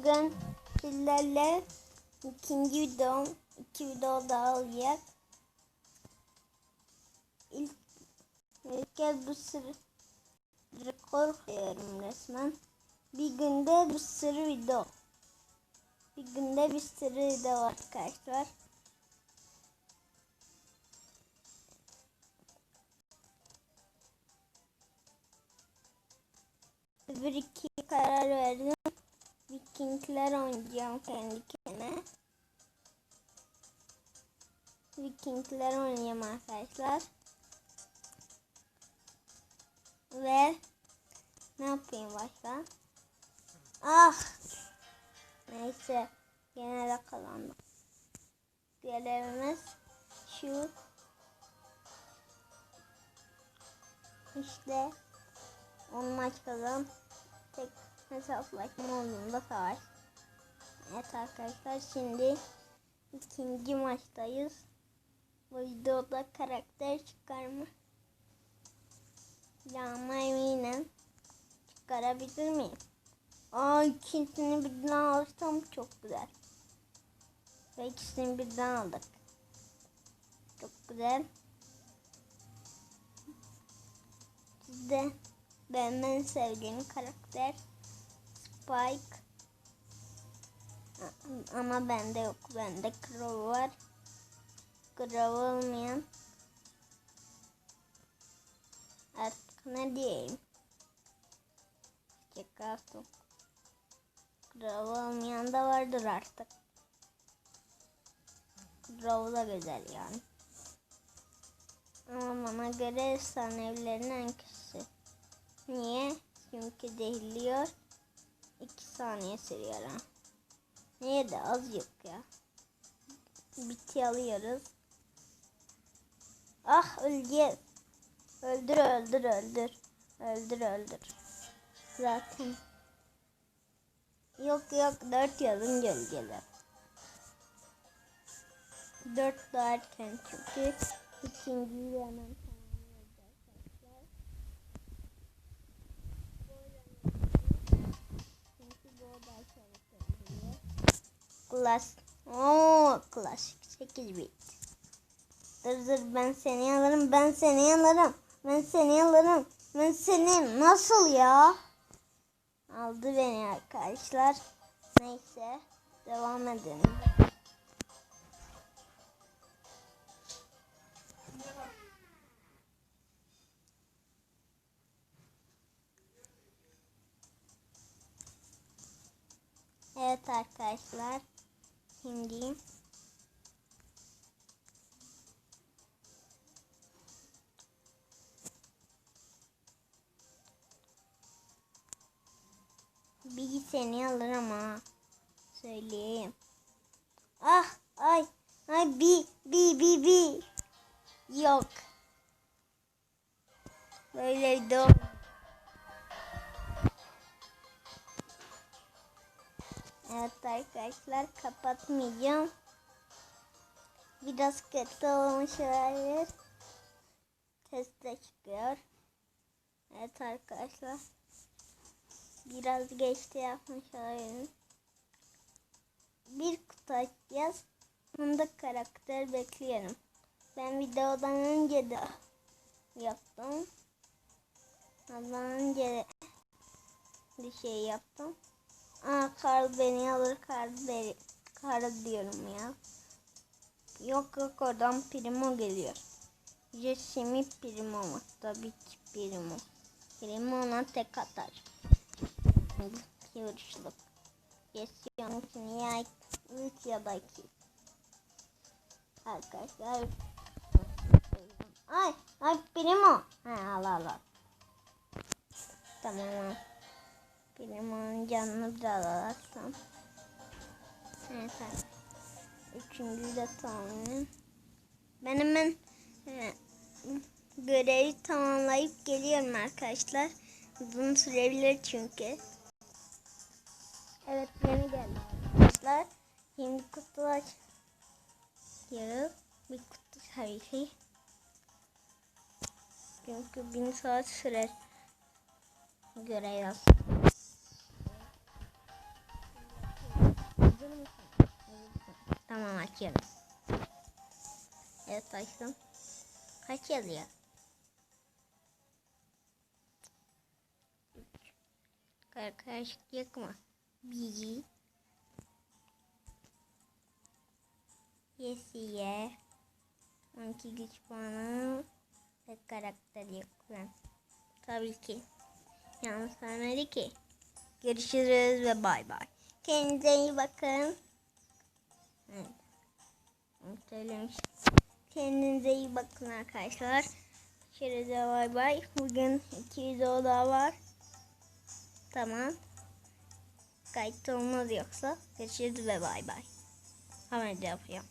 bugün sizlerle ikinci videom, iki video daha olacak. İlk, ilk kez bu sürü rekor koyuyorum resmen. Bir günde bir sürü video. Bir günde bir sürü video arkadaşlar. Bir iki karar verdim. Vikingler oynayacağım kendi kendime. Vikingler oynayacağım arkadaşlar. Ve ne yapayım başka? Ah! Neyse. Gene de kazandım. Görevimiz şu. İşte 10 maç kazan. Tek hesaplaşma olduğunda savaş. Evet arkadaşlar şimdi ikinci maçtayız. Bu videoda karakter çıkarma. Ama eminim çıkarabilir miyim? Aa ikisini birden alırsam çok güzel. Ve ikisini birden aldık. Çok güzel. Sizde benim en sevdiğim karakter Spike. Ama bende yok. Bende Crow var. Crow olmayan. Artık ne diyeyim? Çıkarsın. Crow olmayan da vardır artık. Crow da güzel yani. Ama bana göre efsanevlerin en kötüsü. Niye? Çünkü zehirliyor. 2 saniye sürüyor ha. Niye de az yok ya. Biti alıyoruz. Ah öleceğiz. Öldür öldür öldür. Öldür öldür. Zaten. Yok yok 4 yazınca öleceğiz. 4 daha erken çünkü ikinciyi hemen Klas. Oo, klasik 8 bit. Dur dur ben seni alırım, ben seni alırım. Ben seni alırım. Ben seni nasıl ya? Aldı beni arkadaşlar. Neyse devam edelim. Evet arkadaşlar. Şimdi bir seni alırım ha. Söyleyeyim. Ah ay ay bi bi bi bi. Yok. Böyle de Evet arkadaşlar kapatmayacağım. Biraz kötü olmuş olabilir. Teste çıkıyor. Evet arkadaşlar. Biraz geçti yapmış olabilirim. Bir kutu açacağız. Bunda karakter bekliyorum. Ben videodan önce de yaptım. Ondan önce bir şey yaptım. Aa Karl beni alır Karl beni. Karl diyorum ya. Yok yok oradan Primo geliyor. Jessimi Primo mu? Tabii ki Primo. Primo ona tek atar. Yarışlık. Jesse için ya 3 ya da 2. Arkadaşlar. Ay ay Primo. Ha al al al. Tamam. Benim onun canını biraz alarsam. Evet. Üçüncü de tamamlayayım. Ben hemen görevi tamamlayıp geliyorum arkadaşlar. Uzun sürebilir çünkü. Evet yeni geldi arkadaşlar. Şimdi kutu aç. Yarı bir kutu tarifi. Çünkü bin saat sürer. Görev yaz. Açıyorum. Evet açtım. Kaç yazıyor? Karışık yakma. Bir. Yesiye. 12 güç puanı ve karakter yüklen. Tabii ki. Yalnız vermedi ki. Görüşürüz ve bay bay. Kendinize iyi bakın. Evet. Kendinize iyi bakın arkadaşlar. Ve bay bay. Bugün iki video daha var. Tamam. Kayıt olmaz yoksa. Görüşürüz ve bay bay. Hemen yapıyorum.